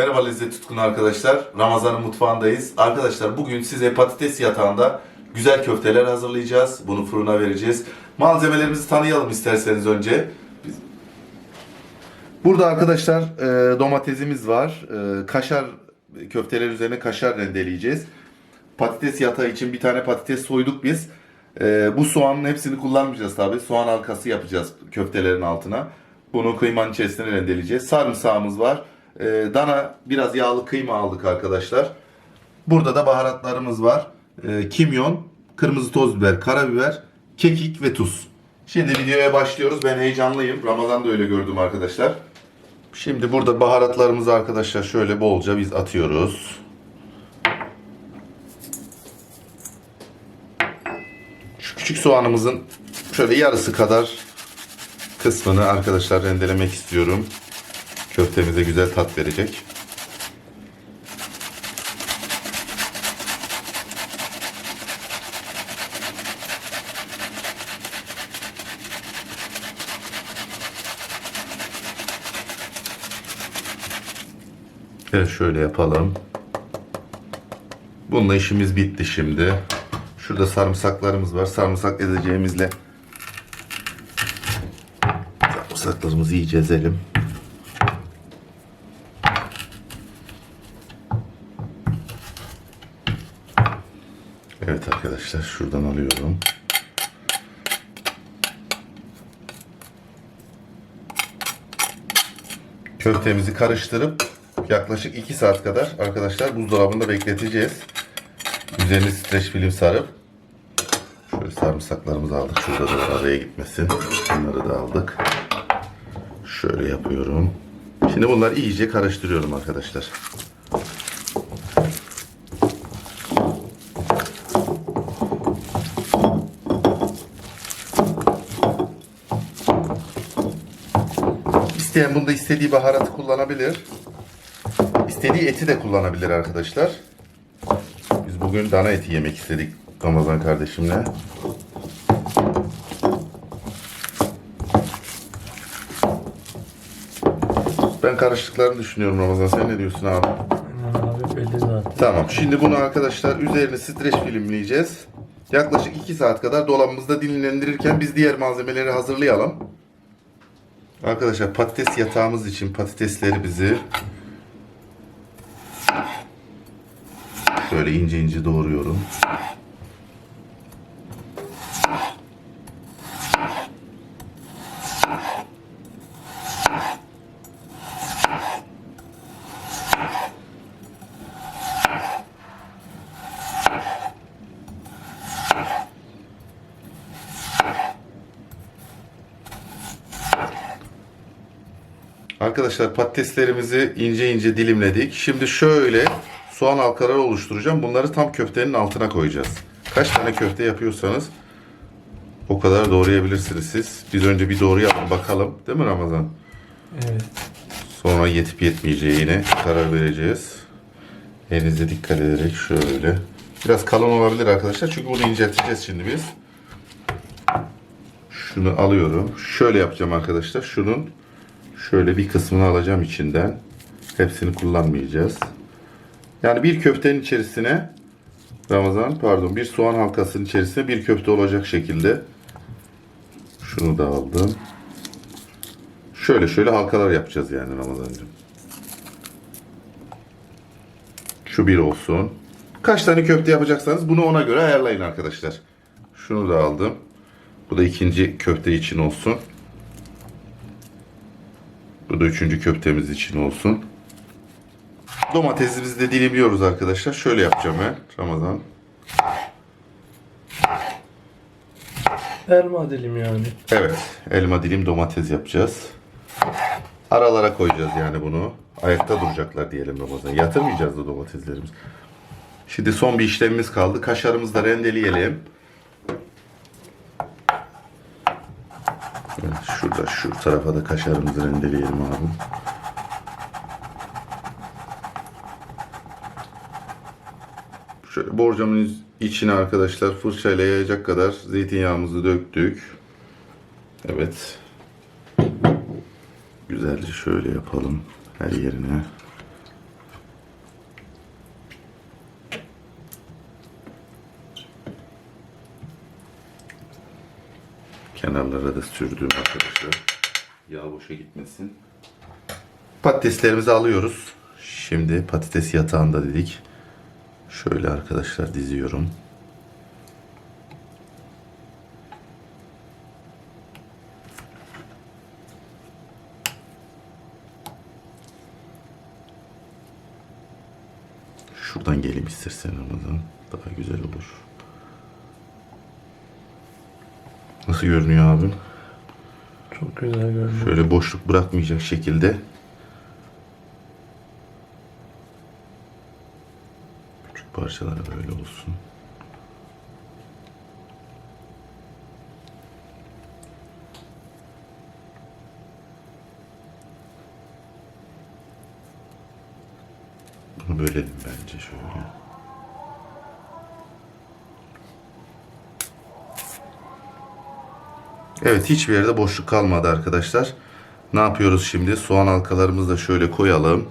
Merhaba lezzet tutkunu arkadaşlar. Ramazan'ın mutfağındayız. Arkadaşlar bugün size patates yatağında güzel köfteler hazırlayacağız. Bunu fırına vereceğiz. Malzemelerimizi tanıyalım isterseniz önce. Burada arkadaşlar e, domatesimiz var. E, kaşar köfteler üzerine kaşar rendeleyeceğiz. Patates yatağı için bir tane patates soyduk biz. E, bu soğanın hepsini kullanmayacağız tabi. Soğan halkası yapacağız köftelerin altına. Bunu kıymanın içerisine rendeleyeceğiz. Sarımsağımız var. E, dana biraz yağlı kıyma aldık arkadaşlar. Burada da baharatlarımız var. E, kimyon, kırmızı toz biber, karabiber, kekik ve tuz. Şimdi videoya başlıyoruz. Ben heyecanlıyım. Ramazan'da öyle gördüm arkadaşlar. Şimdi burada baharatlarımızı arkadaşlar şöyle bolca biz atıyoruz. Şu küçük soğanımızın şöyle yarısı kadar kısmını arkadaşlar rendelemek istiyorum. Köftemize güzel tat verecek. Evet şöyle yapalım. Bununla işimiz bitti şimdi. Şurada sarımsaklarımız var. Sarımsak ezeceğimizle sarımsaklarımızı iyice ezelim. Evet arkadaşlar şuradan alıyorum. Köftemizi karıştırıp yaklaşık 2 saat kadar arkadaşlar buzdolabında bekleteceğiz. Üzerini streç film sarıp şöyle sarımsaklarımızı aldık. Şurada da araya gitmesin. Bunları da aldık. Şöyle yapıyorum. Şimdi bunları iyice karıştırıyorum arkadaşlar. İsteyen bunda istediği baharatı kullanabilir. İstediği eti de kullanabilir arkadaşlar. Biz bugün dana eti yemek istedik Ramazan kardeşimle. Ben karıştıklarını düşünüyorum Ramazan. Sen ne diyorsun abi? Abi belli zaten. Tamam. Şimdi bunu arkadaşlar üzerine streç filmleyeceğiz. Yaklaşık 2 saat kadar dolabımızda dinlendirirken biz diğer malzemeleri hazırlayalım. Arkadaşlar patates yatağımız için patatesleri bizi şöyle ince ince doğruyorum. Arkadaşlar patateslerimizi ince ince dilimledik. Şimdi şöyle soğan halkaları oluşturacağım. Bunları tam köftenin altına koyacağız. Kaç tane köfte yapıyorsanız o kadar doğrayabilirsiniz siz. Biz önce bir doğrayalım bakalım. Değil mi Ramazan? Evet. Sonra yetip yetmeyeceğine karar vereceğiz. Elinize dikkat ederek şöyle. Biraz kalın olabilir arkadaşlar. Çünkü bunu incelteceğiz şimdi biz. Şunu alıyorum. Şöyle yapacağım arkadaşlar. Şunun şöyle bir kısmını alacağım içinden. Hepsini kullanmayacağız. Yani bir köftenin içerisine Ramazan pardon bir soğan halkasının içerisine bir köfte olacak şekilde şunu da aldım. Şöyle şöyle halkalar yapacağız yani Ramazancığım. Şu bir olsun. Kaç tane köfte yapacaksanız bunu ona göre ayarlayın arkadaşlar. Şunu da aldım. Bu da ikinci köfte için olsun. Bu da üçüncü köftemiz için olsun. Domatesimizi de dilimliyoruz arkadaşlar. Şöyle yapacağım ben Ramazan. Elma dilim yani. Evet, elma dilim domates yapacağız. Aralara koyacağız yani bunu. Ayakta duracaklar diyelim Ramazan. Yatırmayacağız da domateslerimiz. Şimdi son bir işlemimiz kaldı. Kaşarımızı da rendeleyelim. Şurada şu tarafa da kaşarımızı rendeleyelim abi. Şöyle borcamın içine arkadaşlar fırçayla yayacak kadar zeytinyağımızı döktük. Evet. Güzelce şöyle yapalım her yerine. Kenarlara da sürdüm arkadaşlar. Yağ boşa gitmesin. Patateslerimizi alıyoruz. Şimdi patates yatağında dedik. Şöyle arkadaşlar diziyorum. Şuradan geleyim istersen Ramazan. Daha güzel olur. Nasıl görünüyor abim? Çok güzel görünüyor. Şöyle boşluk bırakmayacak şekilde. Küçük parçalar böyle olsun. Bunu bölelim bence şöyle. Evet hiçbir yerde boşluk kalmadı arkadaşlar. Ne yapıyoruz şimdi? Soğan halkalarımızı da şöyle koyalım.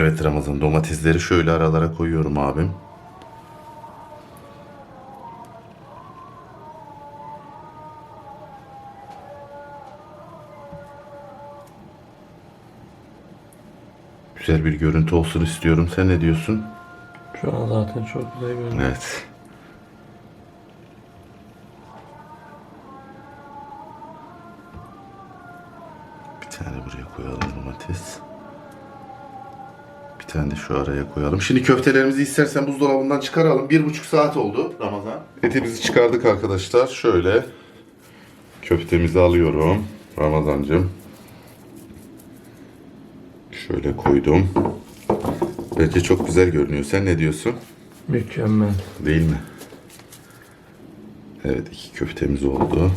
Evet Ramazan domatesleri şöyle aralara koyuyorum abim. Güzel bir görüntü olsun istiyorum. Sen ne diyorsun? Şu an zaten çok güzel görünüyor. Evet. Bir tane buraya koyalım domates. Tane de şu araya koyalım. Şimdi köftelerimizi istersen buzdolabından çıkaralım. Bir buçuk saat oldu Ramazan. Etimizi çıkardık arkadaşlar. Şöyle köftemizi alıyorum. Ramazancığım. Şöyle koydum. Bence çok güzel görünüyor. Sen ne diyorsun? Mükemmel. Değil mi? Evet iki köftemiz oldu.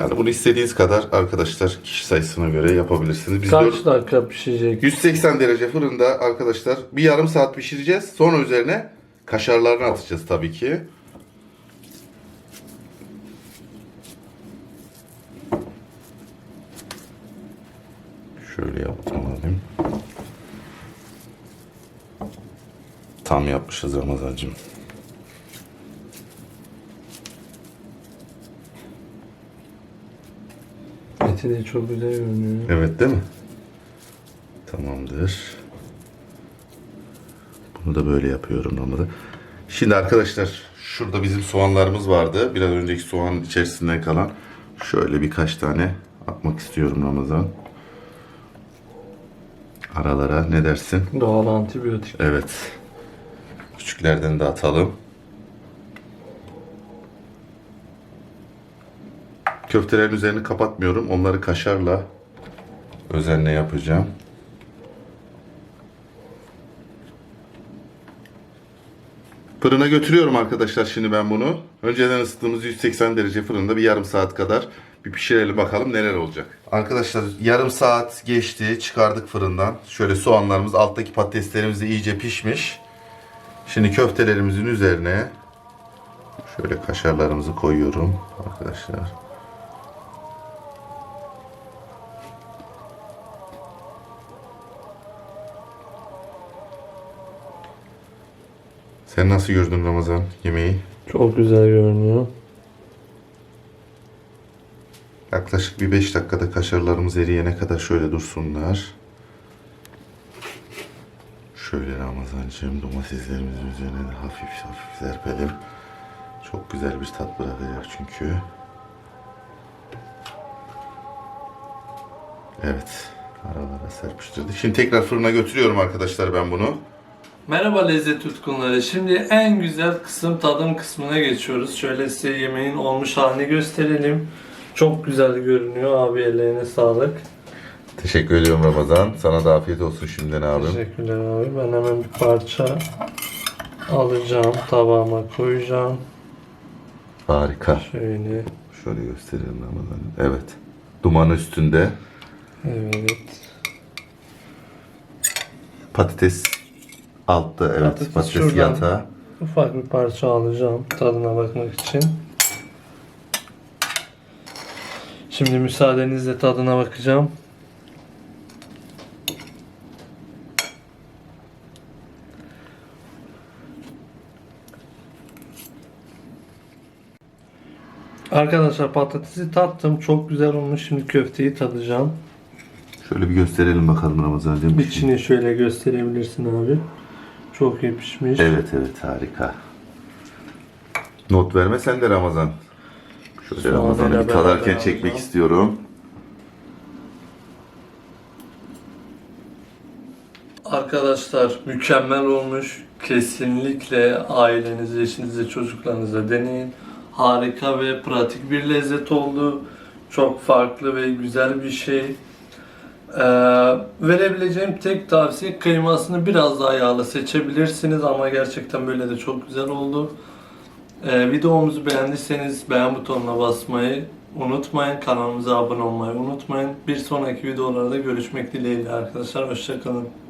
Yani bunu istediğiniz kadar arkadaşlar kişi sayısına göre yapabilirsiniz. Biz Kaç dört- dakika pişecek? 180 derece fırında arkadaşlar bir yarım saat pişireceğiz. Sonra üzerine kaşarlarını atacağız tabii ki. Şöyle yaptım alayım. Tam yapmışız Ramazancığım. Eti de çok güzel görünüyor. Evet değil mi? Tamamdır. Bunu da böyle yapıyorum Ramazan. Şimdi arkadaşlar şurada bizim soğanlarımız vardı. Biraz önceki soğanın içerisinden kalan. Şöyle birkaç tane atmak istiyorum Ramazan. Aralara ne dersin? Doğal antibiyotik. Evet. Küçüklerden de atalım. Köftelerin üzerini kapatmıyorum. Onları kaşarla özenle yapacağım. Fırına götürüyorum arkadaşlar şimdi ben bunu. Önceden ısıttığımız 180 derece fırında bir yarım saat kadar bir pişirelim bakalım neler olacak. Arkadaşlar yarım saat geçti çıkardık fırından. Şöyle soğanlarımız alttaki patateslerimiz de iyice pişmiş. Şimdi köftelerimizin üzerine şöyle kaşarlarımızı koyuyorum arkadaşlar. Sen nasıl gördün Ramazan yemeği? Çok güzel görünüyor. Yaklaşık bir 5 dakikada kaşarlarımız eriyene kadar şöyle dursunlar. Şöyle Ramazancığım domateslerimizin üzerine de hafif hafif serpelim. Çok güzel bir tat bırakacak çünkü. Evet. Aralara serpiştirdik. Şimdi tekrar fırına götürüyorum arkadaşlar ben bunu. Merhaba lezzet tutkunları. Şimdi en güzel kısım tadım kısmına geçiyoruz. Şöyle size yemeğin olmuş halini gösterelim. Çok güzel görünüyor. Abi ellerine sağlık. Teşekkür ediyorum Ramazan. Sana da afiyet olsun şimdiden abim. Teşekkürler abi. Ben hemen bir parça alacağım. Tabağıma koyacağım. Harika. Şöyle. Şöyle gösterelim Ramazan. Evet. Duman üstünde. Evet. Patates altta evet Patates patates, şuradan. yatağı. Ufak bir parça alacağım tadına bakmak için. Şimdi müsaadenizle tadına bakacağım. Arkadaşlar patatesi tattım. Çok güzel olmuş. Şimdi köfteyi tadacağım. Şöyle bir gösterelim bakalım Ramazan'cığım. İçini şöyle gösterebilirsin abi. Çok iyi pişmiş. Evet evet harika. Not verme sen de Ramazan. Şöyle Soğanıyla Ramazan'ı bir beraber tadarken çekmek alacağım. istiyorum. Arkadaşlar mükemmel olmuş. Kesinlikle ailenize, eşinize, çocuklarınıza deneyin. Harika ve pratik bir lezzet oldu. Çok farklı ve güzel bir şey. Ee, verebileceğim tek tavsiye kıymasını biraz daha yağlı seçebilirsiniz ama gerçekten böyle de çok güzel oldu. Ee, videomuzu beğendiyseniz beğen butonuna basmayı unutmayın. Kanalımıza abone olmayı unutmayın. Bir sonraki videolarda görüşmek dileğiyle arkadaşlar. Hoşçakalın.